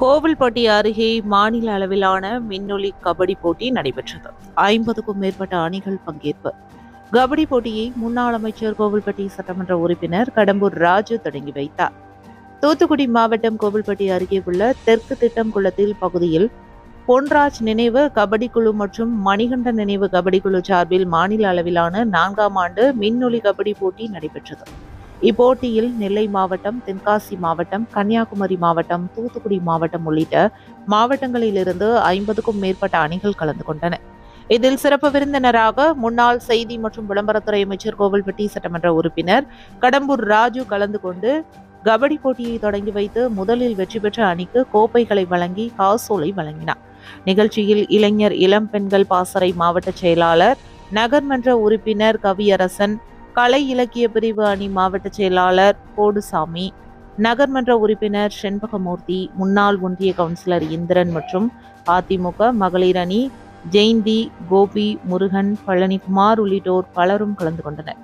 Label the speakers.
Speaker 1: கோவில்பட்டி அருகே மாநில அளவிலான மின்னொலி கபடி போட்டி நடைபெற்றது. ஐம்பதுக்கும் மேற்பட்ட அணிகள் பங்கேற்பு. கபடி போட்டியை முன்னாள் அமைச்சர் கோவில்பட்டி சட்டமன்ற உறுப்பினர் கடம்பூர் ராஜு தொடங்கி வைத்தார். தூத்துக்குடி மாவட்டம் கோவில்பட்டி அருகே உள்ள தெற்கு திட்டம் குளத்தில் பகுதியில் பொன்ராஜ் நினைவு கபடி குழு மற்றும் மணிகண்டன் நினைவு கபடி குழு சார்பில் மாநில அளவிலான நான்காம் ஆண்டு மின்னொலி கபடி போட்டி நடைபெற்றது. இப்போட்டியில் நெல்லை மாவட்டம் தென்காசி மாவட்டம் கன்னியாகுமரி மாவட்டம் தூத்துக்குடி மாவட்டம் உள்ளிட்ட மாவட்டங்களிலிருந்து ஐம்பதுக்கும் மேற்பட்ட அணிகள் கலந்து கொண்டன. இதில் சிறப்பு விருந்தினராக முன்னாள் செய்தி மற்றும் விளம்பரத்துறை அமைச்சர் கோவில்பட்டி சட்டமன்ற உறுப்பினர் கடம்பூர் ராஜு கலந்து கொண்டு கபடி போட்டியை தொடங்கி வைத்து முதலில் வெற்றி பெற்ற அணிக்கு கோப்பைகளை வழங்கி காசோலை வழங்கினார். நிகழ்ச்சியில் இளைஞர் இளம் பெண்கள் பாசறை மாவட்ட செயலாளர் நகர்மன்ற உறுப்பினர் கவியரசன் கலை இலக்கிய பிரிவு அணி மாவட்ட செயலாளர் கோடுசாமி நகர்மன்ற உறுப்பினர் செண்பகமூர்த்தி முன்னாள் ஒன்றிய கவுன்சிலர் இந்திரன் மற்றும் அதிமுக மகளிர் அணி ஜெயந்தி கோபி முருகன் பழனிக்குமார் உள்ளிட்டோர் பலரும் கலந்து கொண்டனர்.